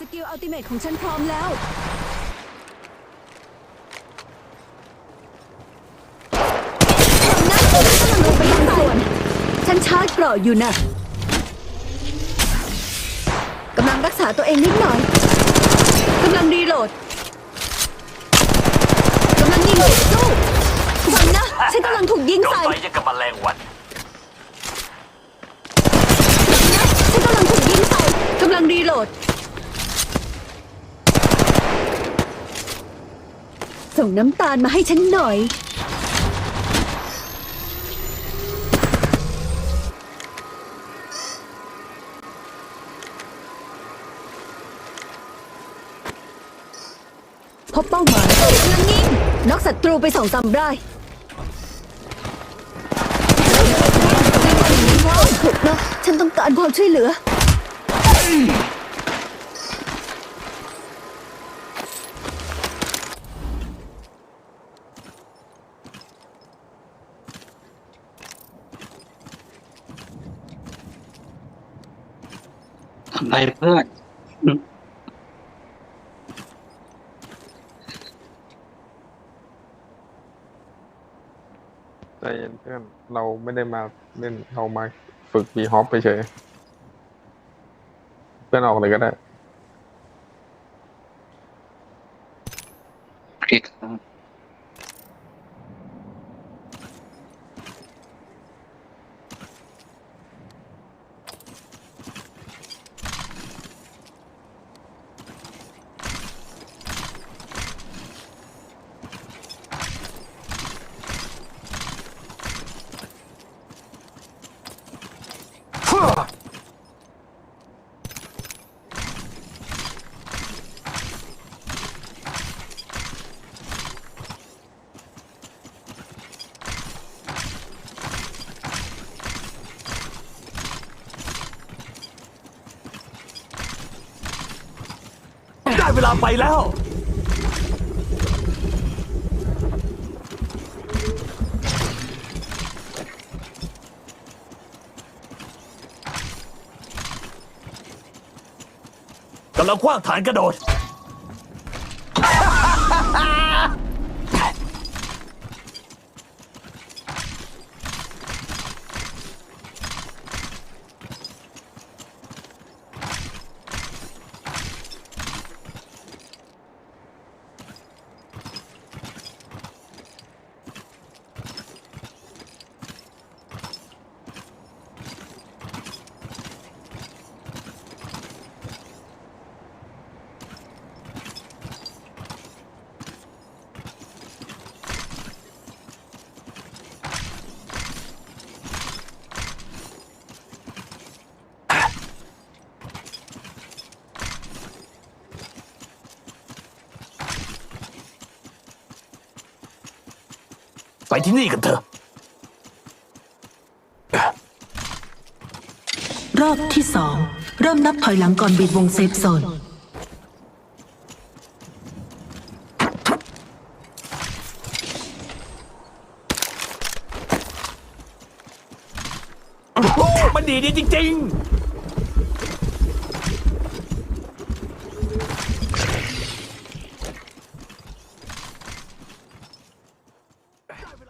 สกิลอัลติเมทของฉันพร้อมแล้วนั่นฉันกำลังลงไปบางส่วน ฉันชาร์จเกราะอยู่นะกำลังรักษาตัวเองนิดหน่อยกำลังรีโหลดกำลังยิงสู้ฟังนะ ฉันกำลังถูกยิงโดนใส่ ไปยังกับแมลงวันกำลังถูกยิงใส่กำลังรีโหลด ส่งน้ำตาลมาให้ฉันหน่อย พบเป้าหมายกำลังยิงนอกศัตรูไปสองสามรายถูกนะฉันต้องการความช่วยเหลือ ไรเพื่อนใจเย็นเพื่อน เราไม่ได้มาเล่น เรามาฝึกบีฮอปไปเฉย เพื่อนออกเลยก็ได้ โอเคครับ ได้ เวลาไปแล้ว กำลังคว้างฐานกระโดด ไปที่นี่กันเถอะ รอบที่สองเริ่มนับถอยหลังก่อนบีบวงเซฟโซน โอ้ มันดีดีจริง ๆ